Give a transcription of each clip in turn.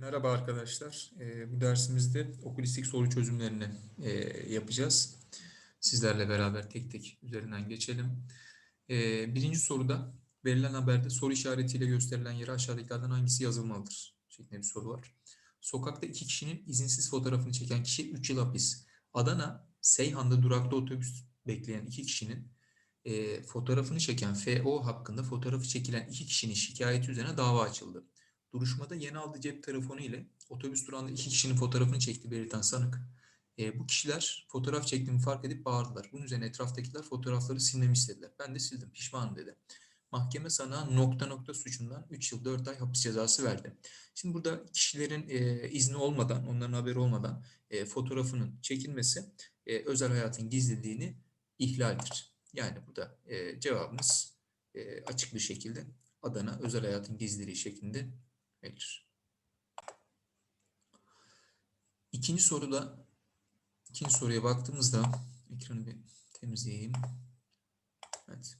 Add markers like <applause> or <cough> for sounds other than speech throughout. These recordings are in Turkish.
Merhaba arkadaşlar. Ee, bu dersimizde okulistik soru çözümlerini e, yapacağız. Sizlerle beraber tek tek üzerinden geçelim. Ee, birinci soruda verilen haberde soru işaretiyle gösterilen yere aşağıdakilerden hangisi yazılmalıdır? şeklinde bir soru var. Sokakta iki kişinin izinsiz fotoğrafını çeken kişi 3 yıl hapis. Adana, Seyhan'da durakta otobüs bekleyen iki kişinin e, fotoğrafını çeken FO hakkında fotoğrafı çekilen iki kişinin şikayeti üzerine dava açıldı. Duruşmada yeni aldığı cep telefonu ile otobüs durağında iki kişinin fotoğrafını çekti belirten sanık. E, bu kişiler fotoğraf çektiğimi fark edip bağırdılar. Bunun üzerine etraftakiler fotoğrafları silmemi istediler. Ben de sildim pişmanım dedi. Mahkeme sana nokta nokta suçundan 3 yıl 4 ay hapis cezası verdi. Şimdi burada kişilerin e, izni olmadan, onların haberi olmadan e, fotoğrafının çekilmesi e, özel hayatın gizliliğini ihlaldir. Yani burada e, cevabımız e, açık bir şekilde Adana özel hayatın gizliliği şeklinde verilir. İkinci soruda ikinci soruya baktığımızda ekranı bir temizleyeyim. Evet.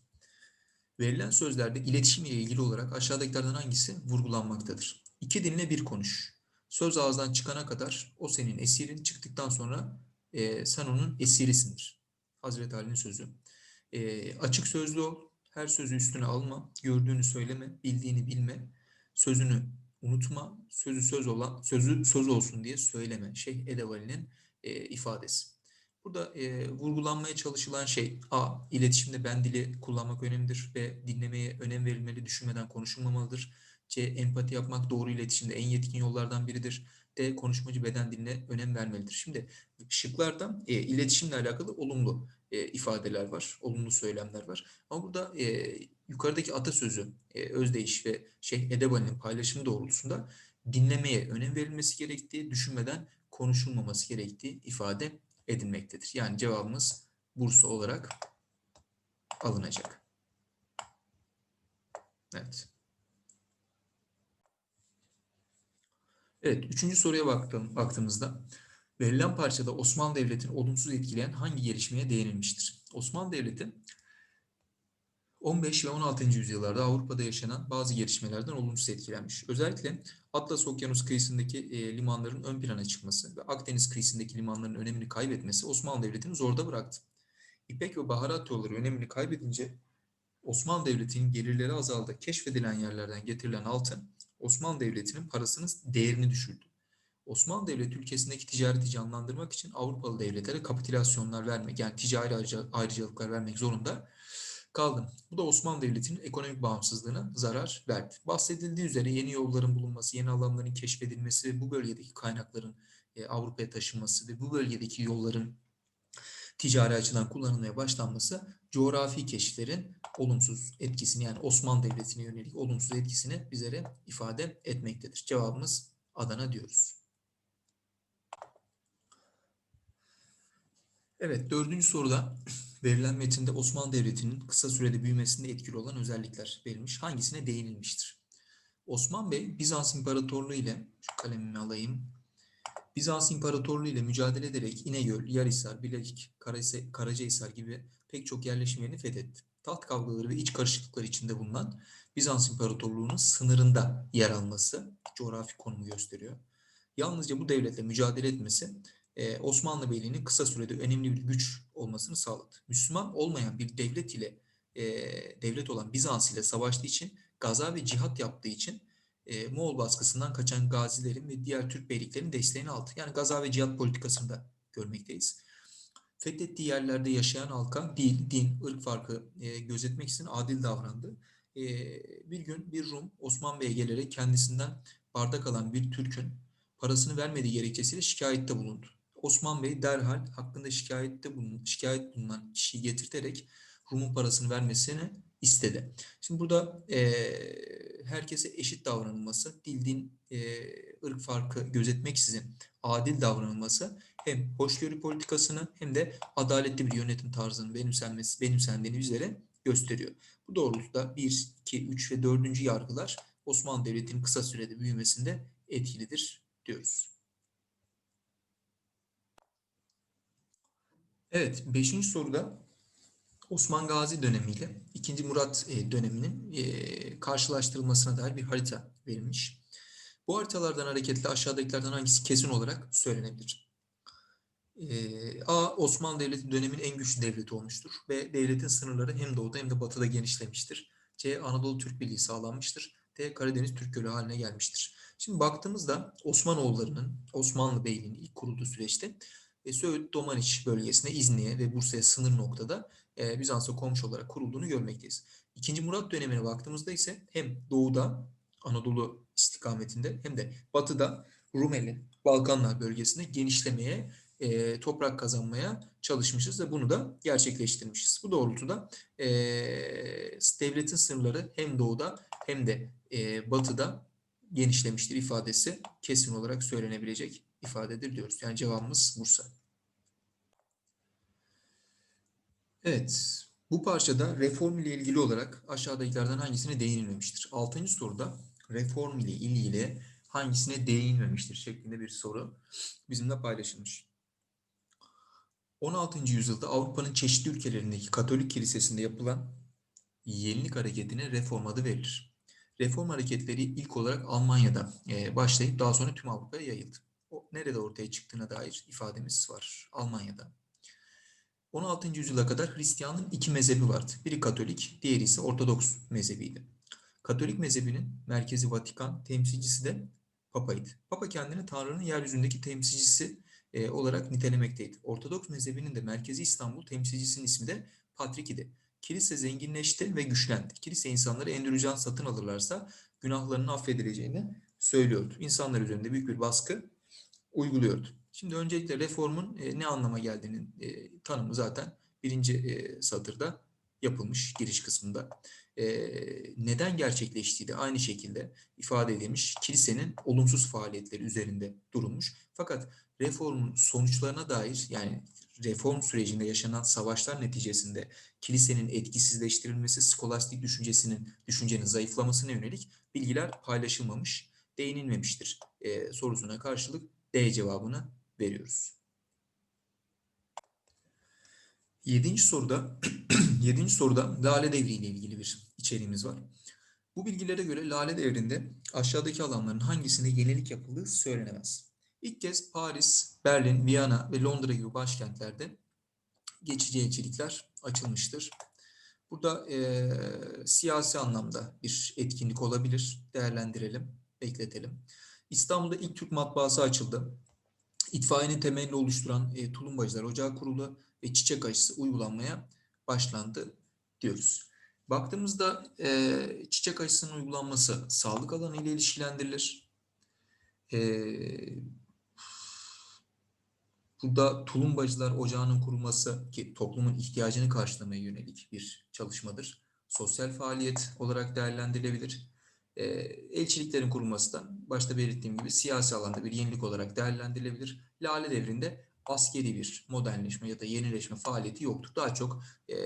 Verilen sözlerde iletişim ile ilgili olarak aşağıdakilerden hangisi vurgulanmaktadır? İki dinle bir konuş. Söz ağızdan çıkana kadar o senin esirin çıktıktan sonra e, sen onun esirisindir. Hazreti Ali'nin sözü. E, açık sözlü ol. Her sözü üstüne alma. Gördüğünü söyleme. Bildiğini bilme. Sözünü unutma. Sözü söz olan sözü söz olsun diye söyleme. Şeyh Edevali'nin e, ifadesi. Burada e, vurgulanmaya çalışılan şey A. iletişimde ben dili kullanmak önemlidir ve dinlemeye önem verilmeli, düşünmeden konuşulmamalıdır. C. Empati yapmak doğru iletişimde en yetkin yollardan biridir. D. Konuşmacı beden diline önem vermelidir. Şimdi şıklarda e, iletişimle alakalı olumlu e, ifadeler var, olumlu söylemler var. Ama burada e, yukarıdaki atasözü, e, özdeyiş ve şey Edebali'nin paylaşımı doğrultusunda dinlemeye önem verilmesi gerektiği, düşünmeden konuşulmaması gerektiği ifade edilmektedir. Yani cevabımız Bursa olarak alınacak. Evet. Evet, üçüncü soruya baktım, baktığımızda verilen parçada Osmanlı Devleti'ni olumsuz etkileyen hangi gelişmeye değinilmiştir? Osmanlı Devleti 15 ve 16. yüzyıllarda Avrupa'da yaşanan bazı gelişmelerden olumsuz etkilenmiş. Özellikle Atlas Okyanus kıyısındaki e, limanların ön plana çıkması ve Akdeniz kıyısındaki limanların önemini kaybetmesi Osmanlı Devleti'ni zorda bıraktı. İpek ve baharat yolları önemini kaybedince Osmanlı Devleti'nin gelirleri azaldı. Keşfedilen yerlerden getirilen altın Osmanlı Devleti'nin parasının değerini düşürdü. Osmanlı Devleti ülkesindeki ticareti canlandırmak için Avrupalı devletlere kapitülasyonlar vermek yani ticari ayrıcalıklar vermek zorunda kaldı. Bu da Osmanlı Devleti'nin ekonomik bağımsızlığına zarar verdi. Bahsedildiği üzere yeni yolların bulunması, yeni alanların keşfedilmesi bu bölgedeki kaynakların e, Avrupa'ya taşınması ve bu bölgedeki yolların ticari açıdan kullanılmaya başlanması coğrafi keşiflerin olumsuz etkisini yani Osmanlı Devleti'ne yönelik olumsuz etkisini bizlere ifade etmektedir. Cevabımız Adana diyoruz. Evet, dördüncü soruda verilen metinde Osmanlı Devleti'nin kısa sürede büyümesinde etkili olan özellikler verilmiş. Hangisine değinilmiştir? Osman Bey, Bizans İmparatorluğu ile, şu kalemimi alayım, Bizans İmparatorluğu ile mücadele ederek İnegöl, Yarhisar, Bilecik, Karacahisar gibi pek çok yerleşim yerini fethetti. Taht kavgaları ve iç karışıklıklar içinde bulunan Bizans İmparatorluğu'nun sınırında yer alması coğrafi konumu gösteriyor. Yalnızca bu devletle mücadele etmesi e, Osmanlı Beyliği'nin kısa sürede önemli bir güç olmasını sağladı. Müslüman olmayan bir devlet ile e, devlet olan Bizans ile savaştığı için gaza ve cihat yaptığı için e, Moğol baskısından kaçan gazilerin ve diğer Türk beyliklerin desteğini aldı. Yani gaza ve cihat politikasında görmekteyiz. Fethettiği yerlerde yaşayan halka dil, din, ırk farkı e, gözetmek için adil davrandı. E, bir gün bir Rum Osman Bey'e gelerek kendisinden bardak alan bir Türk'ün parasını vermediği gerekçesiyle şikayette bulundu. Osman Bey derhal hakkında şikayette bulunan, şikayet bulunan kişiyi getirterek Rum'un parasını vermesini istedi. Şimdi burada e, herkese eşit davranılması, dil, din, e, ırk farkı gözetmeksizin adil davranılması hem hoşgörü politikasını hem de adaletli bir yönetim tarzının benimsenmesi, benimsendiğini üzere gösteriyor. Bu doğrultuda 1, 2, 3 ve 4. yargılar Osmanlı Devleti'nin kısa sürede büyümesinde etkilidir diyoruz. Evet, beşinci soruda Osman Gazi dönemiyle 2. Murat e, döneminin e, karşılaştırılmasına dair bir harita verilmiş. Bu haritalardan hareketle aşağıdakilerden hangisi kesin olarak söylenebilir? Ee, A. Osmanlı Devleti dönemin en güçlü devleti olmuştur. B. Devletin sınırları hem doğuda hem de batıda genişlemiştir. C. Anadolu Türk Birliği sağlanmıştır. D. Karadeniz Türk Gölü haline gelmiştir. Şimdi baktığımızda Osmanoğulları'nın, Osmanlı Beyliği'nin ilk kurulduğu süreçte e, Söğüt, Domaniç bölgesine, İzni'ye ve Bursa'ya sınır noktada e, Bizans'a komşu olarak kurulduğunu görmekteyiz. İkinci Murat dönemine baktığımızda ise hem doğuda Anadolu istikametinde hem de batıda Rumeli, Balkanlar bölgesinde genişlemeye, e, toprak kazanmaya çalışmışız ve bunu da gerçekleştirmişiz. Bu doğrultuda e, devletin sınırları hem doğuda hem de e, batıda genişlemiştir ifadesi kesin olarak söylenebilecek ifadedir diyoruz. Yani cevabımız Bursa. Evet, bu parçada reform ile ilgili olarak aşağıdakilerden hangisine değinilmemiştir? Altıncı soruda reform ile ilgili hangisine değinmemiştir şeklinde bir soru bizimle paylaşılmış. 16. yüzyılda Avrupa'nın çeşitli ülkelerindeki Katolik kilisesinde yapılan yenilik hareketine reform adı verilir. Reform hareketleri ilk olarak Almanya'da e, başlayıp daha sonra tüm Avrupa'ya yayıldı. O nerede ortaya çıktığına dair ifademiz var. Almanya'da. 16. yüzyıla kadar Hristiyanlığın iki mezhebi vardı. Biri Katolik, diğeri ise Ortodoks mezhebiydi. Katolik mezhebinin merkezi Vatikan, temsilcisi de Papa'ydı. Papa kendini Tanrı'nın yeryüzündeki temsilcisi e, olarak nitelemekteydi. Ortodoks mezhebinin de merkezi İstanbul temsilcisinin ismi de Patrik idi. Kilise zenginleşti ve güçlendi. Kilise insanları endürücan satın alırlarsa günahlarının affedileceğini söylüyordu. İnsanlar üzerinde büyük bir baskı uyguluyordu. Şimdi öncelikle reformun e, ne anlama geldiğinin e, tanımı zaten birinci e, satırda yapılmış giriş kısmında. E, neden gerçekleştiği de aynı şekilde ifade edilmiş. Kilisenin olumsuz faaliyetleri üzerinde durulmuş. Fakat reformun sonuçlarına dair yani reform sürecinde yaşanan savaşlar neticesinde kilisenin etkisizleştirilmesi, skolastik düşüncesinin düşüncenin zayıflamasına yönelik bilgiler paylaşılmamış, değinilmemiştir e, sorusuna karşılık D cevabını veriyoruz. Yedinci soruda <clears throat> yedinci soruda Lale Devri ile ilgili bir içeriğimiz var. Bu bilgilere göre Lale Devri'nde aşağıdaki alanların hangisinde yenilik yapıldığı söylenemez. İlk kez Paris, Berlin, Viyana ve Londra gibi başkentlerde geçici elçilikler açılmıştır. Burada e, siyasi anlamda bir etkinlik olabilir. Değerlendirelim, bekletelim. İstanbul'da ilk Türk matbaası açıldı. İtfaiyenin temelini oluşturan e, Tulumbacılar Ocağı kurulu ve çiçek aşısı uygulanmaya başlandı diyoruz. Baktığımızda e, çiçek aşısının uygulanması sağlık alanı ile ilişkilendirilir. E, burada Tulumbacılar Ocağı'nın kurulması ki toplumun ihtiyacını karşılamaya yönelik bir çalışmadır. Sosyal faaliyet olarak değerlendirilebilir. E, elçiliklerin kurulması da başta belirttiğim gibi siyasi alanda bir yenilik olarak değerlendirilebilir. Lale devrinde askeri bir modernleşme ya da yenileşme faaliyeti yoktur. Daha çok e,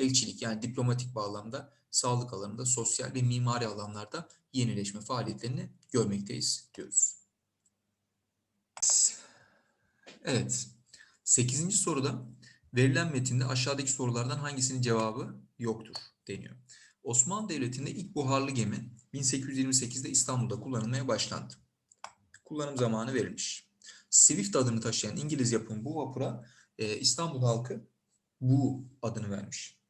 elçilik yani diplomatik bağlamda, sağlık alanında, sosyal ve mimari alanlarda yenileşme faaliyetlerini görmekteyiz diyoruz. Evet. Sekizinci soruda verilen metinde aşağıdaki sorulardan hangisinin cevabı yoktur deniyor. Osmanlı Devleti'nde ilk buharlı gemi 1828'de İstanbul'da kullanılmaya başlandı. Kullanım zamanı verilmiş. Swift adını taşıyan İngiliz yapım bu vapura e, İstanbul halkı bu adını vermiş.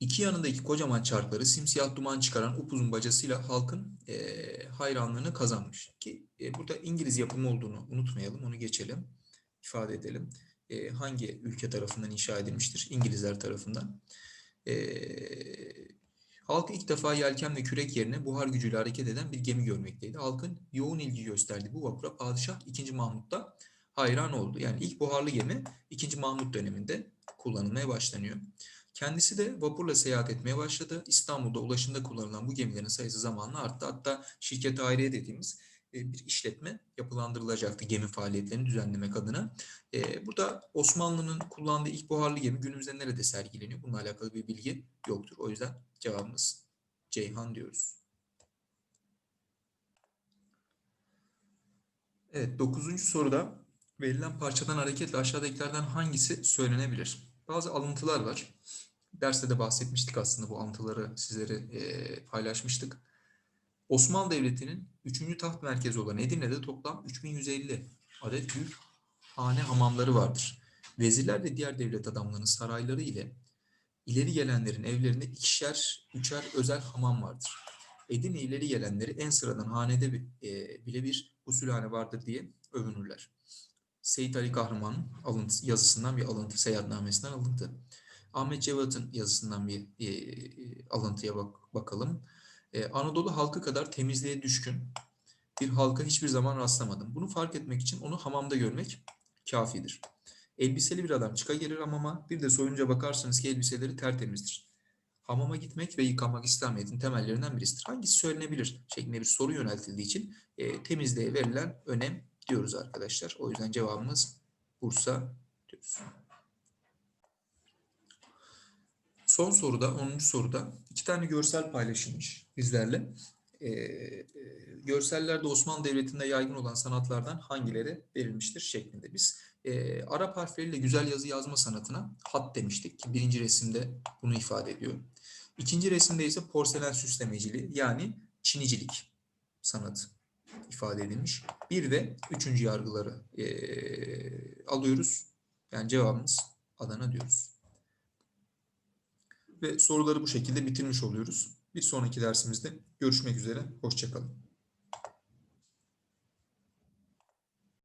İki yanındaki kocaman çarkları simsiyah duman çıkaran upuzun bacasıyla halkın e, hayranlığını kazanmış. Ki e, burada İngiliz yapımı olduğunu unutmayalım, onu geçelim, ifade edelim. E, hangi ülke tarafından inşa edilmiştir? İngilizler tarafından. E, Halk ilk defa yelken ve kürek yerine buhar gücüyle hareket eden bir gemi görmekteydi. Halkın yoğun ilgi gösterdiği bu vapura Padişah 2. Mahmut da hayran oldu. Yani ilk buharlı gemi 2. Mahmut döneminde kullanılmaya başlanıyor. Kendisi de vapurla seyahat etmeye başladı. İstanbul'da ulaşımda kullanılan bu gemilerin sayısı zamanla arttı. Hatta şirket ayrıye dediğimiz bir işletme yapılandırılacaktı gemi faaliyetlerini düzenlemek adına. E, burada Osmanlı'nın kullandığı ilk buharlı gemi günümüzde nerede sergileniyor? Bununla alakalı bir bilgi yoktur. O yüzden cevabımız Ceyhan diyoruz. Evet, dokuzuncu soruda verilen parçadan hareketle aşağıdakilerden hangisi söylenebilir? Bazı alıntılar var. Derste de bahsetmiştik aslında bu alıntıları sizlere e, paylaşmıştık. Osmanlı Devleti'nin 3. taht merkezi olan Edirne'de toplam 3150 adet büyük hane hamamları vardır. Vezirler ve diğer devlet adamlarının sarayları ile ileri gelenlerin evlerinde ikişer, üçer özel hamam vardır. Edirne ileri gelenleri en sıradan hanede e, bile bir gusülhane vardır diye övünürler. Seyit Ali Kahraman'ın alıntı, yazısından bir alıntı, seyahatnamesinden alıntı. Ahmet Cevat'ın yazısından bir e, e, alıntıya bak, bakalım. E, Anadolu halkı kadar temizliğe düşkün bir halka hiçbir zaman rastlamadım. Bunu fark etmek için onu hamamda görmek kafidir. Elbiseli bir adam çıka gelir hamama, bir de soyunca bakarsınız ki elbiseleri tertemizdir. Hamama gitmek ve yıkamak İslamiyet'in temellerinden birisidir. Hangisi söylenebilir şeklinde bir soru yöneltildiği için e, temizliğe verilen önem diyoruz arkadaşlar. O yüzden cevabımız Bursa diyoruz. Son soruda, 10. soruda iki tane görsel paylaşılmış bizlerle. Ee, e, görsellerde Osmanlı Devleti'nde yaygın olan sanatlardan hangileri verilmiştir şeklinde. Biz e, Arap harfleriyle güzel yazı yazma sanatına hat demiştik ki birinci resimde bunu ifade ediyor. İkinci resimde ise porselen süslemeciliği yani çinicilik sanatı ifade edilmiş. Bir de üçüncü yargıları e, alıyoruz. Yani cevabımız Adana diyoruz. Ve soruları bu şekilde bitirmiş oluyoruz. Bir sonraki dersimizde görüşmek üzere. Hoşçakalın.